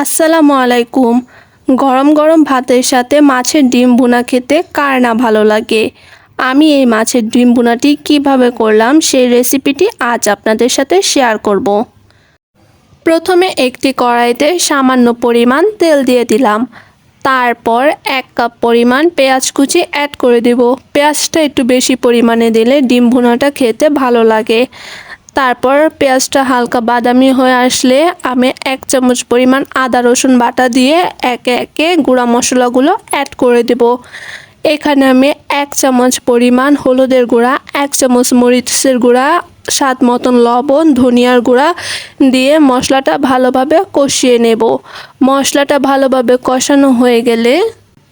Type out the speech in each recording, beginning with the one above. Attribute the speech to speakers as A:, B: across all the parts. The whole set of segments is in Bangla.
A: আসসালামু আলাইকুম। গরম গরম ভাতের সাথে মাছের ডিম ভুনা খেতে কার না ভালো লাগে? আমি এই মাছের ডিম ভুনাটি কীভাবে করলাম সেই রেসিপিটি আজ আপনাদের সাথে শেয়ার করব। প্রথমে একটি কড়াইতে সামান্য পরিমাণ তেল দিয়ে দিলাম। তারপর এক কাপ পরিমাণ পেঁয়াজ কুচি অ্যাড করে দেব। পেঁয়াজটা একটু বেশি পরিমাণে দিলে ডিম ভুনাটা খেতে ভালো লাগে। তারপর পেঁয়াজটা হালকা বাদামি হয়ে আসলে আমি এক চামচ পরিমাণ আদা, রসুন বাটা দিয়ে একে একে গুঁড়া মশলাগুলো অ্যাড করে দেব। এখানে আমি এক চামচ পরিমাণ হলুদের গুঁড়া, এক চামচ মরিচের গুঁড়া, স্বাদ মতন লবণ, ধনিয়ার গুঁড়া দিয়ে মশলাটা ভালোভাবে কষিয়ে নেব। মশলাটা ভালোভাবে কষানো হয়ে গেলে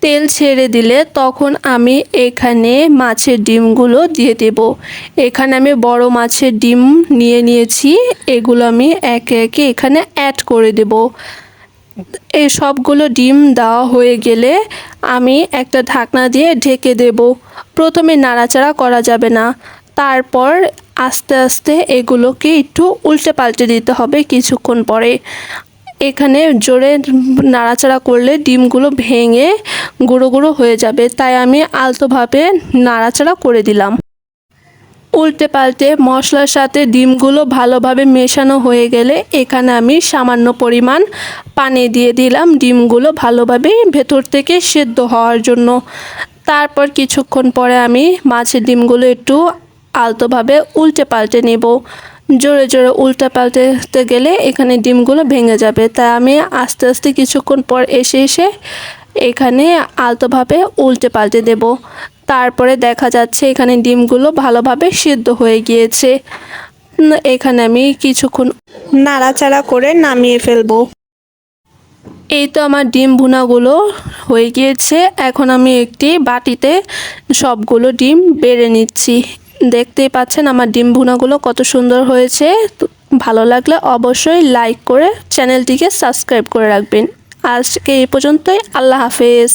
A: তেল ছেড়ে দিলে তখন আমি এখানে মাছের ডিমগুলো দিয়ে দেব। এখানে আমি বড় মাছের ডিম নিয়ে নিয়েছি, এগুলো আমি একে একে এখানে অ্যাড করে দেব। এই সবগুলো ডিম দেওয়া হয়ে গেলে আমি একটা ঢাকনা দিয়ে ঢেকে দেব। প্রথমে নাড়াচাড়া করা যাবে না। তারপর আস্তে আস্তে এগুলোকে একটু উল্টে পাল্টে দিতে হবে কিছুক্ষণ পরে। এখানে জোরে নাড়াচাড়া করলে ডিমগুলো ভেঙে গুঁড়ো গুঁড়ো হয়ে যাবে, তাই আমি আলতোভাবে নাড়াচাড়া করে দিলাম। উল্টে পাল্টে মশলার সাথে ডিমগুলো ভালোভাবে মেশানো হয়ে গেলে এখানে আমি সামান্য পরিমাণ পানি দিয়ে দিলাম ডিমগুলো ভালোভাবে ভেতর থেকে সেদ্ধ হওয়ার জন্য। তারপর কিছুক্ষণ পরে আমি মাছের ডিমগুলো একটু আলতোভাবে উল্টে পাল্টে নেব। জোরে জোরে উল্টে পাল্টেতে গেলে এখানে ডিমগুলো ভেঙে যাবে। তাই আমি আস্তে আস্তে কিছুক্ষণ পর এসে এসে এখানে আলতোভাবে উল্টে পাল্টে দেব। তারপরে দেখা যাচ্ছে এখানে ডিমগুলো ভালোভাবে সিদ্ধ হয়ে গিয়েছে। এখানে আমি কিছুক্ষণ নাড়াচাড়া করে নামিয়ে ফেলব। এই তো আমার ডিম ভুনাগুলো হয়ে গিয়েছে। এখন আমি একটি বাটিতে সবগুলো ডিম বেড়ে নিচ্ছি। দেখতেই পাচ্ছেন আমার ডিম ভুনাগুলো কত সুন্দর হয়েছে। ভালো লাগলে অবশ্যই লাইক করে চ্যানেলটিকে সাবস্ক্রাইব করে রাখবেন। আজকে এই পর্যন্তই, আল্লাহ হাফেজ।